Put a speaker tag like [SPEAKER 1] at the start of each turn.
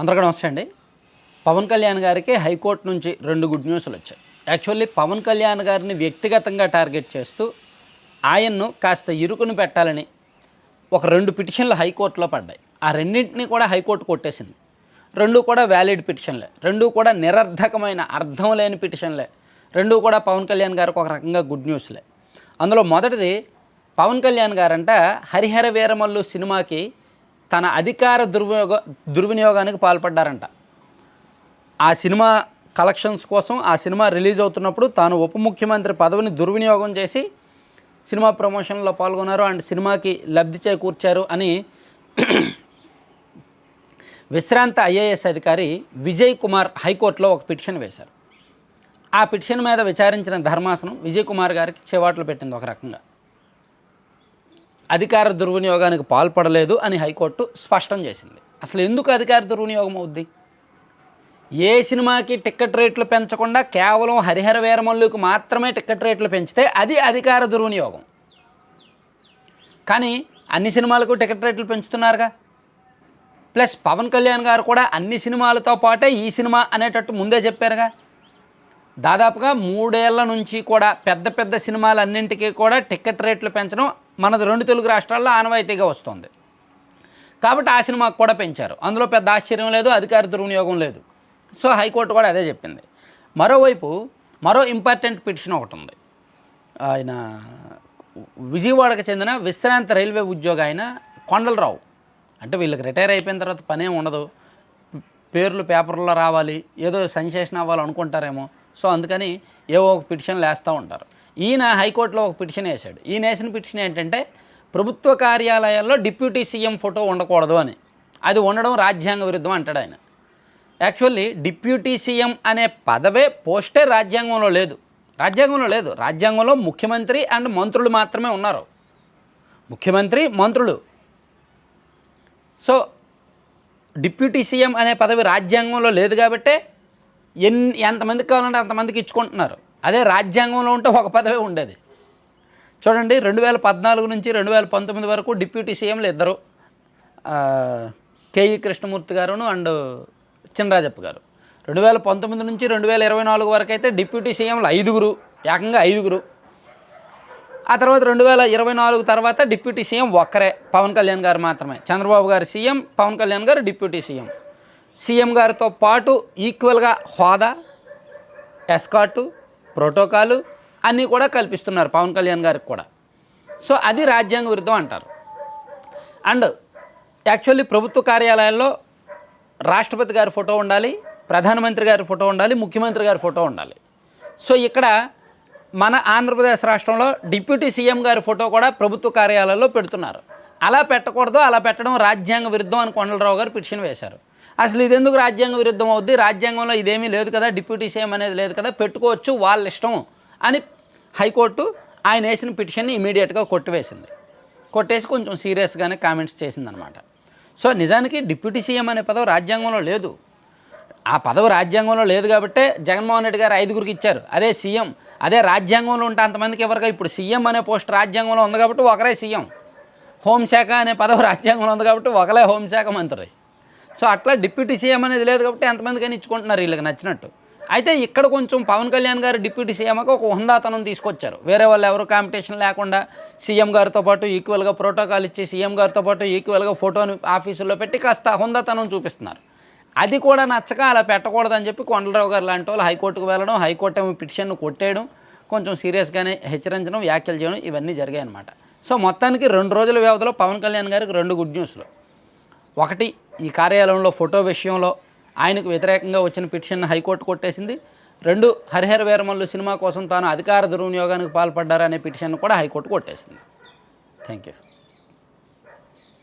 [SPEAKER 1] అందరికీ నమస్తే అండి. పవన్ కళ్యాణ్ గారికి హైకోర్టు నుంచి రెండు గుడ్ న్యూస్లు వచ్చాయి. యాక్చువల్లీ పవన్ కళ్యాణ్ గారిని వ్యక్తిగతంగా టార్గెట్ చేస్తూ ఆయన్ను కాస్త ఇరుకును పెట్టాలని ఒక రెండు పిటిషన్లు హైకోర్టులో పడ్డాయి. ఆ రెండింటినీ కూడా హైకోర్టు కొట్టేసింది. రెండు కూడా వ్యాలిడ్ పిటిషన్లే. రెండు కూడా నిరర్ధకమైన అర్థం లేని పిటిషన్లే. రెండు కూడా పవన్ కళ్యాణ్ గారికి ఒక రకంగా గుడ్ న్యూస్లే. అందులో మొదటిది పవన్ కళ్యాణ్ గారంట హరిహర వీరమల్లు సినిమాకి తన అధికార దుర్వినియోగ దుర్వినియోగానికి పాల్పడ్డారంట. ఆ సినిమా కలెక్షన్స్ కోసం ఆ సినిమా రిలీజ్ అవుతున్నప్పుడు తాను ఉప ముఖ్యమంత్రి పదవిని దుర్వినియోగం చేసి సినిమా ప్రమోషన్లో పాల్గొన్నారు. అండ్ సినిమాకి లబ్ధి చేకూర్చారు అని విశ్రాంత ఐఏఎస్ అధికారి విజయ్ కుమార్ హైకోర్టులో ఒక పిటిషన్ వేశారు. ఆ పిటిషన్ మీద విచారించిన ధర్మాసనం విజయ్ కుమార్ గారికి చెవాట్లు పెట్టింది ఒక రకంగా. అధికార దుర్వినియోగానికి పాల్పడలేదు అని హైకోర్టు స్పష్టం చేసింది. అసలు ఎందుకు అధికార దుర్వినియోగం అవుద్ది? ఏ సినిమాకి టికెట్ రేట్లు పెంచకుండా కేవలం హరిహర వీరమల్లుకు మాత్రమే టికెట్ రేట్లు పెంచితే అది అధికార దుర్వినియోగం. కానీ అన్ని సినిమాలకు టికెట్ రేట్లు పెంచుతున్నారుగా. ప్లస్ పవన్ కళ్యాణ్ గారు కూడా అన్ని సినిమాలతో పాటే ఈ సినిమా అనేటట్టు ముందే చెప్పారుగా. దాదాపుగా మూడేళ్ళ నుంచి కూడా పెద్ద పెద్ద సినిమాలన్నింటికీ కూడా టికెట్ రేట్లు పెంచడం మనది రెండు తెలుగు రాష్ట్రాల్లో ఆనవాయితీగా వస్తుంది. కాబట్టి ఆ సినిమాకు కూడా పెంచారు. అందులో పెద్ద ఆశ్చర్యం లేదు అధికార దుర్వినియోగం లేదు. సో హైకోర్టు కూడా అదే చెప్పింది. మరోవైపు మరో ఇంపార్టెంట్ పిటిషన్ ఒకటి ఉంది. ఆయన విజయవాడకు చెందిన విశ్రాంత రైల్వే ఉద్యోగి ఆయన కొండలరావు. అంటే వీళ్ళకి రిటైర్ అయిపోయిన తర్వాత పనేం ఉండదు. పేర్లు పేపర్లో రావాలి ఏదో సెన్సేషన్ అవ్వాలి అనుకుంటారేమో సో అందుకని ఏవో ఒక పిటిషన్లు వేస్తూ ఉంటారు. ఈయన హైకోర్టులో ఒక పిటిషన్ వేశాడు. ఈయన వేసిన పిటిషన్ ఏంటంటే ప్రభుత్వ కార్యాలయాల్లో డిప్యూటీ సీఎం ఫోటో ఉండకూడదు అని. అది ఉండడం రాజ్యాంగ విరుద్ధం అంటాడు ఆయన. యాక్చువల్లీ డిప్యూటీ సీఎం అనే పదవే పోస్టే రాజ్యాంగంలో లేదు. రాజ్యాంగంలో లేదు. రాజ్యాంగంలో ముఖ్యమంత్రి అండ్ మంత్రులు మాత్రమే ఉన్నారు. ముఖ్యమంత్రి మంత్రులు. సో డిప్యూటీ సీఎం అనే పదవి రాజ్యాంగంలో లేదు కాబట్టే ఎన్ని ఎంతమందికి కావాలంటే అంతమందికి ఇచ్చుకుంటున్నారు. అదే రాజ్యాంగంలో ఉంటే ఒక పదవే ఉండేది. చూడండి రెండు వేల పద్నాలుగు నుంచి రెండు వేల పంతొమ్మిది వరకు డిప్యూటీ సీఎంలు ఇద్దరు. కేఈ కృష్ణమూర్తి గారును అండ్ చినరాజప్ప గారు. రెండు వేల పంతొమ్మిది నుంచి రెండు వేల ఇరవై నాలుగు వరకు అయితే డిప్యూటీ సీఎంలు ఐదుగురు ఏకంగా ఐదుగురు. ఆ తర్వాత రెండు వేల ఇరవై నాలుగు తర్వాత డిప్యూటీ సీఎం ఒక్కరే పవన్ కళ్యాణ్ గారు మాత్రమే. చంద్రబాబు గారు సీఎం పవన్ కళ్యాణ్ గారు డిప్యూటీ సీఎం. సీఎం గారితో పాటు ఈక్వల్గా హోదా ఎస్కాటు ప్రోటోకాలు అన్నీ కూడా కల్పిస్తున్నారు పవన్ కళ్యాణ్ గారికి కూడా. సో అది రాజ్యాంగ విరుద్ధం అంటారు. అండ్ యాక్చువల్లీ ప్రభుత్వ కార్యాలయాల్లో రాష్ట్రపతి గారి ఫోటో ఉండాలి ప్రధానమంత్రి గారి ఫోటో ఉండాలి ముఖ్యమంత్రి గారి ఫోటో ఉండాలి. సో ఇక్కడ మన ఆంధ్రప్రదేశ్ రాష్ట్రంలో డిప్యూటీ సీఎం గారి ఫోటో కూడా ప్రభుత్వ కార్యాలయాల్లో పెడుతున్నారు. అలా పెట్టకూడదు అలా పెట్టడం రాజ్యాంగ విరుద్ధం అని కొండలరావు గారు పిటిషన్ వేశారు. అసలు ఇది ఎందుకు రాజ్యాంగ విరుద్ధం అవుద్ది? రాజ్యాంగంలో ఇదేమీ లేదు కదా డిప్యూటీ సీఎం అనేది లేదు కదా పెట్టుకోవచ్చు వాళ్ళ ఇష్టం అని హైకోర్టు ఆయన వేసిన పిటిషన్ని ఇమీడియట్గా కొట్టివేసింది. కొట్టేసి కొంచెం సీరియస్గానే కామెంట్స్ చేసిందనమాట. సో నిజానికి డిప్యూటీ సీఎం అనే పదవి రాజ్యాంగంలో లేదు. ఆ పదవి రాజ్యాంగంలో లేదు కాబట్టే జగన్మోహన్ రెడ్డి గారు ఐదుగురికి ఇచ్చారు. అదే సీఎం అదే రాజ్యాంగంలో ఉంటే అంతమందికి ఎవరిగా ఇప్పుడు సీఎం అనే పోస్ట్ రాజ్యాంగంలో ఉంది కాబట్టి ఒకరే సీఎం. హోంశాఖ అనే పదవి రాజ్యాంగంలో ఉంది కాబట్టి ఒకరే హోంశాఖ మంత్రి. సో అట్లా డిప్యూటీ సీఎం అనేది లేదు కాబట్టి ఎంతమందికైనా ఇచ్చుకుంటున్నారు వీళ్ళకి నచ్చినట్టు. అయితే ఇక్కడ కొంచెం పవన్ కళ్యాణ్ గారు డిప్యూటీ సీఎంకి ఒక హుందాతనం తీసుకొచ్చారు. వేరే వాళ్ళు ఎవరు కాంపిటీషన్ లేకుండా సీఎం గారితో పాటు ఈక్వల్గా ప్రోటోకాల్ ఇచ్చి సీఎం గారితో పాటు ఈక్వల్గా ఫోటోని ఆఫీసులో పెట్టి కాస్త హుందాతనం చూపిస్తున్నారు. అది కూడా నచ్చక అలా పెట్టకూడదని చెప్పి కొండలరావు గారు లాంటి వాళ్ళు హైకోర్టుకు వెళ్ళడం హైకోర్టు ఏమో పిటిషన్ను కొట్టేయడం కొంచెం సీరియస్గానే హెచ్చరించడం వ్యాఖ్యలు చేయడం ఇవన్నీ జరిగాయి అన్నమాట సో మొత్తానికి రెండు రోజుల వ్యవధిలో పవన్ కళ్యాణ్ గారికి రెండు గుడ్ న్యూస్లు ఒకటి ఈ కార్యాలయంలో ఫోటో విషయంలో ఆయనకు వ్యతిరేకంగా వచ్చిన పిటిషన్ హైకోర్టు కొట్టేసింది. రెండు హరిహర వీరమల్లు సినిమా కోసం తాను అధికార దుర్వినియోగానికి పాల్పడ్డారనే పిటిషన్ కూడా హైకోర్టు కొట్టేసింది. Thank you